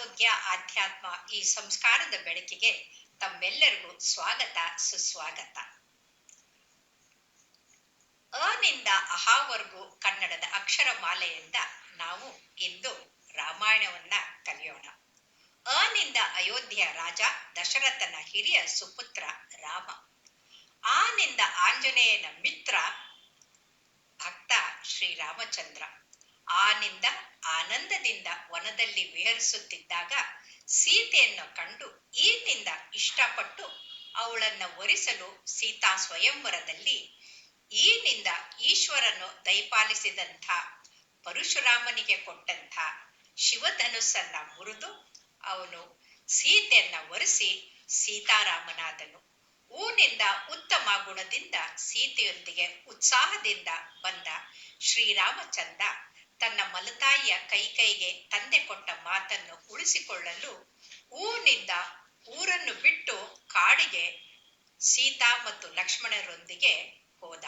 ಆರೋಗ್ಯ ಆಧ್ಯಾತ್ಮ ಈ ಸಂಸ್ಕಾರದ ಬೆಳಕಿಗೆ ತಮ್ಮೆಲ್ಲರಿಗೂ ಸ್ವಾಗತ, ಸುಸ್ವಾಗತ. ಅನಿಂದ ಅಹಾವರೆಗೂ ಕನ್ನಡದ ಅಕ್ಷರ ಮಾಲೆಯಿಂದ ನಾವು ಇಂದು ರಾಮಾಯಣವನ್ನ ಕಲಿಯೋಣ. ಅನಿಂದ ಅಯೋಧ್ಯೆಯ ರಾಜ, ದಶರಥನ ಹಿರಿಯ ಸುಪುತ್ರ ರಾಮ. ಆನಿಂದ ಆಂಜನೇಯನ ಮಿತ್ರ ಭಕ್ತ ಶ್ರೀರಾಮಚಂದ್ರ. ಆನಿಂದ, ಆನಂದದಿಂದ ವನದಲ್ಲಿ ವಿಹರಿಸುತ್ತಿದ್ದಾಗ ಸೀತೆಯನ್ನು ಕಂಡು ಈನಿಂದ ಇಷ್ಟಪಟ್ಟು ಅವಳನ್ನ ಒರಿಸಲು ಸೀತಾ ಸ್ವಯಂವರದಲ್ಲಿ ಈನಿಂದ ಈಶ್ವರನು ದಯಪಾಲಿಸಿದಂಥ ಪರಶುರಾಮನಿಗೆ ಕೊಟ್ಟಂಥ ಶಿವಧನುಸ್ಸನ್ನ ಮುರಿದು ಅವನು ಸೀತೆಯನ್ನ ಒರೆಸಿ ಸೀತಾರಾಮನಾದನು. ಊನಿಂದ ಉತ್ತಮ ಗುಣದಿಂದ ಸೀತೆಯೊಂದಿಗೆ ಉತ್ಸಾಹದಿಂದ ಬಂದ ಶ್ರೀರಾಮಚಂದ್ರ ತನ್ನ ಮಲತಾಯಿಯ ಕೈ ಕೈಗೆ ತಂದೆ ಕೊಟ್ಟ ಮಾತನ್ನು ಉಳಿಸಿಕೊಳ್ಳಲು ಊರಿನಿಂದ ಊರನ್ನು ಬಿಟ್ಟು ಕಾಡಿಗೆ ಸೀತಾ ಮತ್ತು ಲಕ್ಷ್ಮಣರೊಂದಿಗೆ ಹೋದ.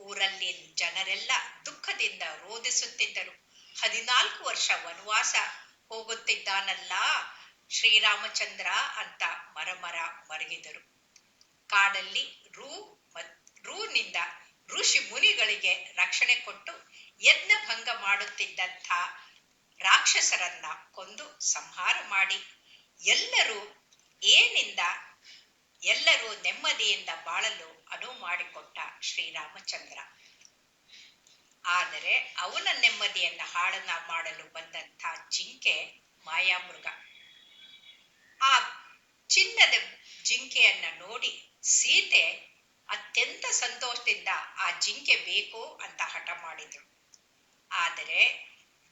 ಊರಲ್ಲಿ ಜನರೆಲ್ಲ ದುಃಖದಿಂದ ರೋಧಿಸುತ್ತಿದ್ದರು ಹದಿನಾಲ್ಕು ವರ್ಷ ವನವಾಸ ಹೋಗುತ್ತಿದ್ದಾನಲ್ಲ ಶ್ರೀರಾಮಚಂದ್ರ ಅಂತ ಮರಮರ ಮರಗಿದರು. ಕಾಡಲ್ಲಿ ರೂ ರೂನಿಂದ ಋಷಿ ಮುನಿಗಳಿಗೆ ರಕ್ಷಣೆ ಕೊಟ್ಟು ಯಜ್ಞ ಭಂಗ ಮಾಡುತ್ತಿದ್ದಂಥ ರಾಕ್ಷಸರನ್ನ ಕೊಂದು ಸಂಹಾರ ಮಾಡಿ. ಎಲ್ಲರೂ ಏನಿಂದ ಎಲ್ಲರೂ ನೆಮ್ಮದಿಯಿಂದ ಬಾಳಲು ಅನುವು ಮಾಡಿಕೊಟ್ಟ ಶ್ರೀರಾಮಚಂದ್ರ. ಆದರೆ ಅವನ ನೆಮ್ಮದಿಯನ್ನ ಹಾಳನ ಮಾಡಲು ಬಂದಂಥ ಜಿಂಕೆ ಮಾಯಾಮೃಗ. ಆ ಚಿನ್ನದ ಜಿಂಕೆಯನ್ನ ನೋಡಿ ಸೀತೆ ಅತ್ಯಂತ ಸಂತೋಷದಿಂದ, ಆ ಜಿಂಕೆ ಬೇಕು? ಅಂತ ಹಠ ಮಾಡಿದ್ರು. ಆದರೆ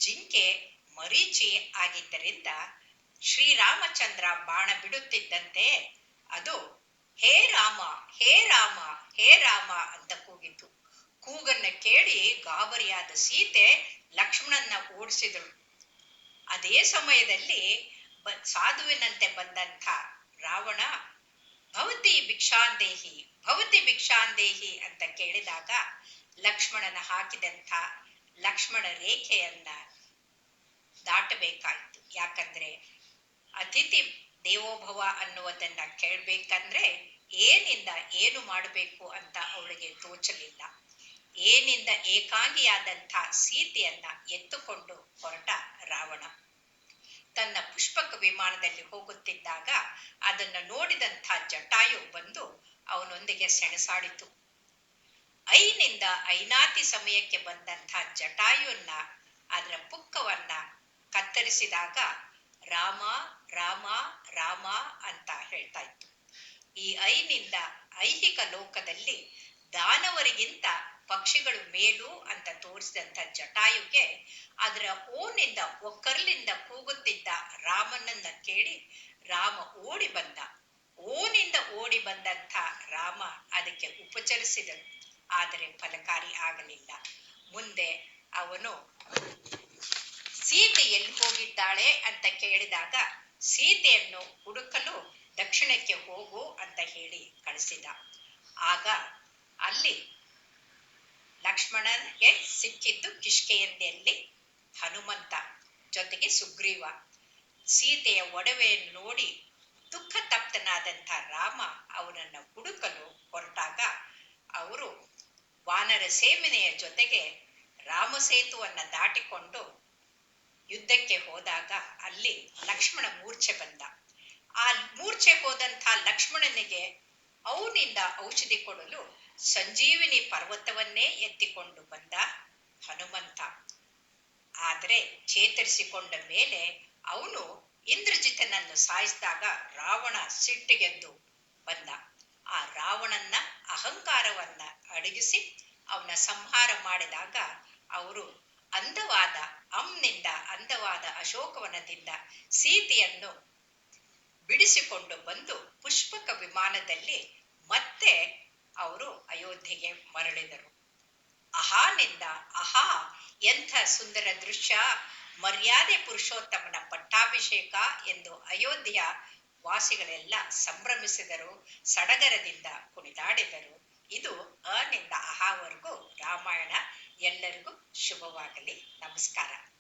ಜಿಂಕೆ ಮರೀಚಿ ಆಗಿದ್ದರಿಂದ ಶ್ರೀರಾಮಚಂದ್ರ ಬಾಣ ಬಿಡುತ್ತಿದ್ದಂತೆ ಅದು ಹೇ ರಾಮ ಹೇ ರಾಮ ಹೇ ರಾಮ ಅಂತ ಕೂಗಿತು. ಕೂಗನ್ನ ಕೇಳಿ ಗಾಬರಿಯಾದ ಸೀತೆ ಲಕ್ಷ್ಮಣನ್ನ ಓಡಿಸಿದಳು. ಅದೇ ಸಮಯದಲ್ಲಿ ಸಾಧುವಿನಂತೆ ಬಂದಂಥ ರಾವಣ, ಭವತಿ ಭಿಕ್ಷಾಂದೇಹಿ ಭವತಿ ಭಿಕ್ಷಾಂದೇಹಿ ಅಂತ ಕೇಳಿದಾಗ ಲಕ್ಷ್ಮಣನ ಹಾಕಿದಂಥ ಲಕ್ಷ್ಮಣ ರೇಖೆಯನ್ನ ದಾಟಬೇಕಾಯ್ತು. ಯಾಕಂದ್ರೆ ಅತಿಥಿ ದೇವೋಭವ ಅನ್ನುವುದನ್ನ ಕೇಳ್ಬೇಕಂದ್ರೆ ಏನಿಂದ ಏನು ಮಾಡಬೇಕು ಅಂತ ಅವಳಿಗೆ ತೋಚಲಿಲ್ಲ. ಏನಿಂದ ಏಕಾಂಗಿಯಾದಂಥ ಸೀತೆಯನ್ನ ಎತ್ತುಕೊಂಡು ಹೊರಟ ರಾವಣ. ತನ್ನ ಪುಷ್ಪಕ ವಿಮಾನದಲ್ಲಿ ಹೋಗುತ್ತಿದ್ದಾಗ ಅದನ್ನು ನೋಡಿದಂಥ ಜಟಾಯು ಬಂದು ಅವನೊಂದಿಗೆ ಸೆಣಸಾಡಿತು. ಐನಿಂದ ಐನಾತಿ ಸಮಯಕ್ಕೆ ಬಂದಂಥ ಜಟಾಯುವನ್ನ, ಅದರ ಪುಕ್ಕವನ್ನ ಕತ್ತರಿಸಿದಾಗ ರಾಮ ರಾಮ ರಾಮ ಅಂತ ಹೇಳ್ತಾ ಇತ್ತು. ಈ ಐನಿಂದ ಐಹಿಕ ಲೋಕದಲ್ಲಿ ದಾನವರಿಗಿಂತ ಪಕ್ಷಿಗಳು ಮೇಲು ಅಂತ ತೋರಿಸಿದಂಥ ಜಟಾಯುಗೆ ಅದರ ಓನಿಂದ, ಒಕ್ಕರ್ಲಿಂದ ಕೂಗುತ್ತಿದ್ದ ರಾಮನನ್ನ ಕೇಳಿ ರಾಮ ಓಡಿ ಬಂದ. ಓನಿಂದ ಓಡಿ ಬಂದಂಥ ರಾಮ ಅದಕ್ಕೆ ಉಪಚರಿಸಿದನು. ಆದರೆ ಫಲಕಾರಿ ಆಗಲಿಲ್ಲ. ಮುಂದೆ ಅವನು, ಸೀತೆ ಎಲ್ಲಿ ಹೋಗಿದ್ದಾಳೆ? ಅಂತ ಕೇಳಿದಾಗ, ಸೀತೆಯನ್ನು ಹುಡುಕಲು ದಕ್ಷಿಣಕ್ಕೆ ಹೋಗು ಅಂತ ಹೇಳಿ ಕಳಿಸಿದ. ಆಗ ಅಲ್ಲಿ ಲಕ್ಷ್ಮಣನಿಗೆ ಸಿಕ್ಕಿದ್ದು ಕಿಷ್ಕೆಯಂದಿಯಲ್ಲಿ ಹನುಮಂತ, ಜೊತೆಗೆ ಸುಗ್ರೀವ. ಸೀತೆಯ ಒಡವೆಯನ್ನು ನೋಡಿ ದುಃಖ ತಪ್ತನಾದಂಥ ರಾಮ ಅವನನ್ನ ಹುಡುಕಲು ಹೊರಟಾಗ, ಅವರು ವಾನರ ಸೇವನೆಯ ಜೊತೆಗೆ ರಾಮಸೇತುವನ್ನ ದಾಟಿಕೊಂಡು ಯುದ್ಧಕ್ಕೆ ಹೋದಾಗ ಅಲ್ಲಿ ಲಕ್ಷ್ಮಣ ಮೂರ್ಛೆ ಬಂದ. ಆ ಮೂರ್ಛೆ ಹೋದಂಥ ಲಕ್ಷ್ಮಣನಿಗೆ ಅವನಿಂದ ಔಷಧಿ ಕೊಡಲು ಸಂಜೀವಿನಿ ಪರ್ವತವನ್ನೇ ಎತ್ತಿಕೊಂಡು ಬಂದ ಹನುಮಂತ. ಆದರೆ ಚೇತರಿಸಿಕೊಂಡ ಮೇಲೆ ಅವನು ಇಂದ್ರಜಿತನನ್ನು ಸಾಯಿಸಿದಾಗ ರಾವಣ ಸಿಟ್ಟಿಗೆದ್ದು ಬಂದ. ಆ ರಾವಣನ್ನ ಅಹಂಕಾರವನ್ನ ಅಡಗಿಸಿ ಅವನ ಸಂಹಾರ ಮಾಡಿದಾಗ ಅವರು ಅಂದವಾದ ಅಂನಿಂದ ಅಂದವಾದ ಅಶೋಕವನದಿಂದ ಸೀತೆಯನ್ನು ಬಿಡಿಸಿಕೊಂಡು ಬಂದು ಪುಷ್ಪಕ ವಿಮಾನದಲ್ಲಿ ಮತ್ತೆ ಅವರು ಅಯೋಧ್ಯೆಗೆ ಮರಳಿದರು. ಅಹಾನಿಂದ ಅಹಾ, ಎಂಥ ಸುಂದರ ದೃಶ್ಯ, ಮರ್ಯಾದೆ ಪುರುಷೋತ್ತಮನ ಪಟ್ಟಾಭಿಷೇಕ ಎಂದು ಅಯೋಧ್ಯೆಯ ವಾಸಿಗಳೆಲ್ಲ ಸಂಭ್ರಮಿಸಿದರು ಸಡಗರದಿಂದ ಕುಣಿದಾಡಿದರು. ಇದು ಅನಿಂದ ಅಹಾವರೆಗೂ ರಾಮಾಯಣ ಎಲ್ಲರಿಗೂ ಶುಭವಾಗಲಿ. ನಮಸ್ಕಾರ.